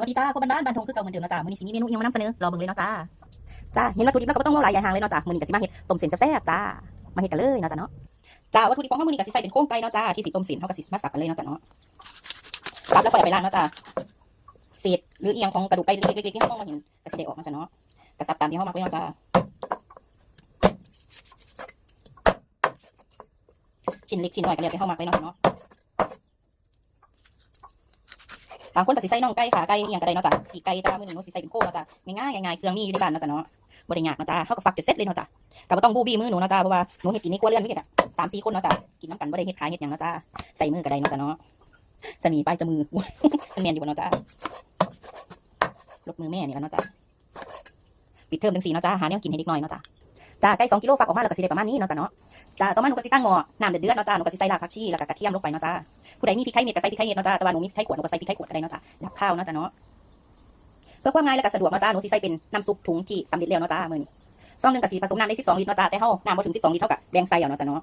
วัสดีจ้าคนบ้านๆบ้านทงคือเก่าเหมือนเดิมนะจ้ามื้อนี้สิมีเมนูอิหยังมานำเสนอรอเบิ่งเลยเนาะจ้าจ้าเห็นวัตถุดิบแล้วก็บ่ต้องรอหลายอย่างห่างเลยเนาะจ้ามื้อนี้ก็สิมาเฮ็ดต้มเส้นแซ่บๆจ้ามาเฮ็ดกันเลยเนาะจ้าเนาะจ้าวัตถุดิบของเฮามื้อนี้ก็สิใส่เป็นโครงไก่เนาะจ้าที่สิต้มเส้นเฮาก็สิมาสับกันเลยเนาะจ้าเนาะสับแล้วค่อยเอาไปล้างเนาะจ้าเศษหรืออีหยังของกระดูกไก่เล็กๆๆที่เฮามองบ่เห็นก็สิได้ออกเนาะจ้าเนาะก็สับตามที่เฮามักไว้เนาะจ้าชิ้นเล็กชิ้นน้อยก็แล้วแต่เฮามักไว้เนาะจ้าเนาะ บางคนก็สิใส่น่องไก่ขาไก่อหย่างก็ได้เนาะจ้ะปีกไก่จ้ามื้อนี้หนูสิใส่เป็นโค้งเนาะจ้ะง่ายๆง่ายๆเครื่องนี้อยู่ในบ้านเนาะจ้ะเนาะบ่ได้ยากเนาะจ้ะเฮาก็ฟักจะเสร็จเลยเนาะจ้ะก็บ่ต้องบูบี้มือหนูเนาะจ้ะเพราะว่าหนูเฮ็ดกินในครัวเรือนนี่แหละสามสี่คนเนาะจ้ะกินน้ำกันบ่ได้เฮ็ดขายเฮ็ดหยังเนาะจ้ะใส่มือก็ได้เนาะจ้ะเนาะสนีปลายจมือมันแมนอยู่บ่เนาะจ้ะลบมือแม่นี่แล่ะเนาะจ้ะปิดเทอมจังซี่เนาะจ้ะหาแนวกินให้เด็กน้อยเนาะจ้ะจ้าไก่2กิโลฟักออกมาแล้วก็สิได้ประมาณนี้เนาะจ้ะเนาะ จ้าต่อมาหนูก็สิตั้งหม้อน้ำเดือดๆเนาะจ้ะหนูก็สิใส่รากผักชีแล้วก็กระเทียมลงไปเนาะจ้ะผู้ใดมีพริกไทยเม็ดก็ใส่พริกไทยเม็ดเนาะจ้ะแต่ว่าหนูมีพริกไทยขวดหนูก็ใส่พริกไทยขวดก็ได้เนาะจ้ะดับข้าวเนาะจ้ะเนาะเพื่อความง่ายและก็สะดวกเนาะจ้าหนูสิใส่เป็นน้ำซุปถุงที่สำเร็จแล้วเนาะจ้ามื้อนี้ซองหนึงก็สิผสมน้ำได้12ลิตรเนาะจ้าแต่เฮาน้ำบ่ถึง12ลิตรเท่ากับแบ่งใส่เอาเนาะจ้าเนาะ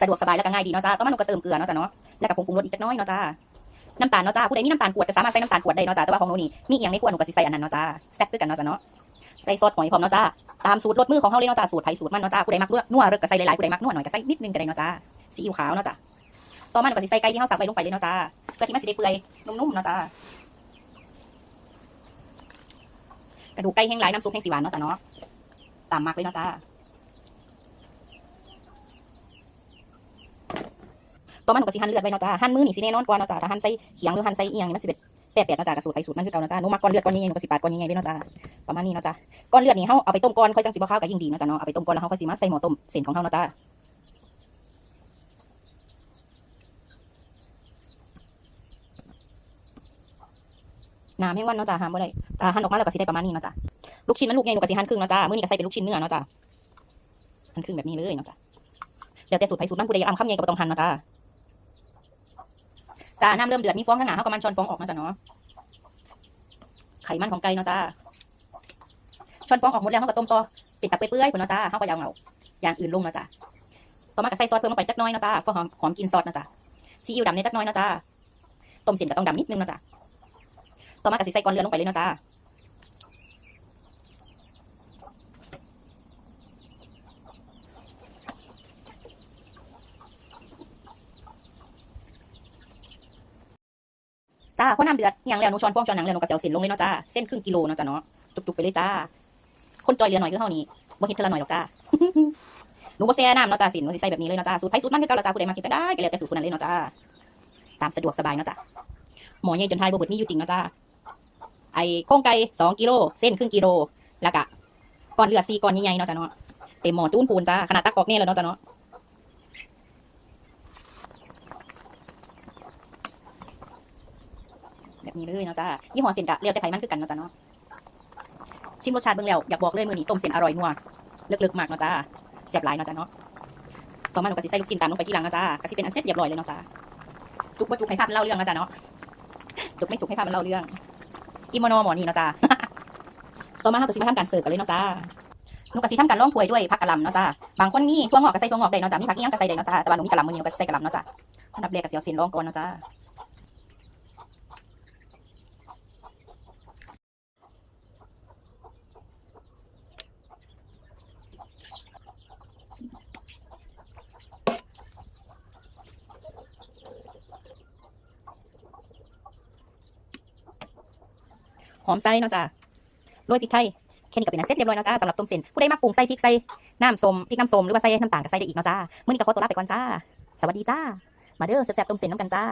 สะดวกสบายและก็ง่ายดีเนาะจ้าต่อมาหนูก็เติมเกลือเนาะจ้าเนาะแล้วก็ผงปรุงรสอีกจักน้อยเนาะจ้าน้ำตาลเนาะจ้าผู้ใดมีน้ำตาลกวดก็สามารถใส่น้ำตาลกวดได้เนาะจ้าแต่ว่าของหนูนี่มีเอียงในขวดหนูก็สิใส่อันนั้นเนาะจ้าแซ่บคือกันเนาะจ้าเนาะใส่ซอสหอยพร้อมเนาะจ้า ตามสูตรรสมือของเฮาเลยเนาะจ้าสูตรไผสูตรมันเนาะจ้าผู้ใดมักนัวเลิกก็ใส่หลายๆผู้ใดมักนัวหน่อยก็ใส่นิดนึงก็ได้เนาะจ้าซีอิ๊วขาวเนาะจ้าต่อมาหนูก็สิใส่ไก่ที่เฮาสับไว้ลงไปเลยเนาะจ้าเพื่อที่มันสิได้เปื่อยนุ่มๆเนาะจ้ากระดูกไก่แห้งหลายน้ำซุปแห้งสีหวานเนาะจ้ะเนาะตามมากเลยเนาะจ้าต่อมาหนูก็สิหั่นเลือดไว้เนาะจ้าหั่นมือนี่สิแน่นอนกว่าเนาะจ้าถ้าหั่นใส่เขียงหรือหั่นใส่เอียงนี่มันสิเป็น แปะๆเนาะจ้ากระสูตรไปสูตรมันคือเก่าเนาะจ้าหนูมักก้อนเลือดก้อนนี้หนูก็สิปาดก้อนนี้ไงเด้เนาะจ้าประมาณนี้เนาะจ้าก้อนเลือดนี่เฮาเอาไปต้มก่อนค่อยจังสิบ่ข้าวก็ยิ่งดีเนาะจ้าเนาะเอาไปต้มก่อนแล้วเฮาค่อยสิมาใส่หม้อต้มเส้นของเฮาเนาะจ้าน้ำแห้งวันเนาะจ้าห้ามบ่ได้จ้าหั่นออกมาแล้วก็สิได้ประมาณนี้เนาะจ้าลูกชิ้นมันลูกใหญ่หนูก็สิหั่นครึ่งเนาะจ้ามื้อนี้ก็ใส่เป็นลูกชิ้นเนื้อเนาะจ้าหั่นครึ่งแบบนี้เลยเนาะจ้าเดี๋ยวแต่สูตรไผสูตรมันผู้ใดอยากเอาคำใหญ่ก็บ่ต้องหั่นเนาะจ้า จ้าน้ำเริ่มเดือดมีฟองข้างหน้าเขาก็มันชอนฟองออกเนาะจ้ะเนาะไขมันของไก่เนาะจ้าชอนฟองออกหมดแล้วเขาก็ต้มต่อปิดตับเปื่อยๆพุ่นเนาะจ้าเขาก็ยาวเอาอย่างอื่นลงเนาะจ้าต่อมาก็ใส่ซอสเพิ่มลงไปจักน้อยเนาะจ้าก็หอมหอมกินซอสเนาะจ้าซีอิ๊วดำในจักน้อยเนาะจ้าต้มเส้นก็ต้องดำนิดนึงเนาะจ้าต่อมาก็ใส่ก้อนเลือดลงไปเลยเนาะจ้า จ้าเพราะน้ำเดือดอย่างแล้วหนูช้อนฟองช้อนหนังแล้วหนูก็สิเอาเส้นลงเลยเนาะจ้าเส้นครึ่งกิโลเนาะจ้าเนาะจุกๆไปเลยจ้า คนจอยเรือหน่อยคือเฮานี่บ่เฮ็ดเทอละหน่อยหรอกจ้าหนูบ่แช่น้ำเนาะจ้าสินหนูใส่แบบนี้เลยเนาะจ้าสูตรไผสูตรมันคือเก่าละจ้าผู้ใดมาคิดก็ได้ก็แล้วแต่สูตรคนนั้นเลยเนาะจ้าตามสะดวกสบายเนาะจ้าหมอใหญ่จนไทยบ่เบิดมีอยู่จริงเนาะจ้าไอ้โครงไก่2กิโลเส้นครึ่งกิโลแล้วก็ก้อนเลือด4ก้อนใหญ่ๆเนาะจ้าเนาะเต็มหมอจูนปูนจ้าขนาดตักออกนี่ยแล้วเนาะจ้าเนาะ แบบนี้เลยเนาะจ้ายี่ห้อเส้นกะเรียวแต่ไผมันคือกันเนาะจ้าเนาะชิมรสชาติเบิ่งแล้วอยากบอกเลยมื้อนี้ต้มเส้นอร่อยนัวเลิกๆมากเนาะจ้าแซ่บหลายเนาะจ้าเนาะต่อมาหนูก็สิใส่ลูกชิ้นตามลงไปที่หลังเนาะจ้าก็สิเป็นอันเสร็จเรียบร้อยเลยเนาะจ้าจุกบ่จุกให้ภาพมันเล่าเรื่องเนาะจ้าเนาะจุกไม่จุกให้ภาพมันเล่าเรื่องอิโมโนหมอนี่เนาะจ้าต่อมาเฮาก็สิมาทำการเสิร์ฟกันเลยเนาะจ้าหนูก็สิทำการร่องถวยด้วยผักกะหล่ำเนาะจ้าบางคนมีถั่วงอกก็ใส่ถั่วงอกได้เนาะจ้ามีผักอีหยังก็ใส่ได้เนาะจ้าแต่ว่าหนูมีกะหล่ำมื้อนี้หนูก็ใส่กะหล่ำเนาะจ้าอันดับแรกก็สิเอาเส้นรองก่อนเนาะจ้า อมไส้เนาะจ้าโรยพริกไทยแค่นี้ก็เป็นอันเสร็จเรียบร้อยเนาะจ้าสำหรับต้มเส้นผู้ใดมักปรุงไส้พริกไส้น้ำส้มพริกน้ำส้มหรือว่าไส้น้ำตาลก็ใส่ได้อีกเนาะจ้ามื้อนี้ก็ขอตัวลาไปก่อนจ้า สวัสดีจ้า มาเด้อแซ่บๆต้มเส้นน้ำกันจ้า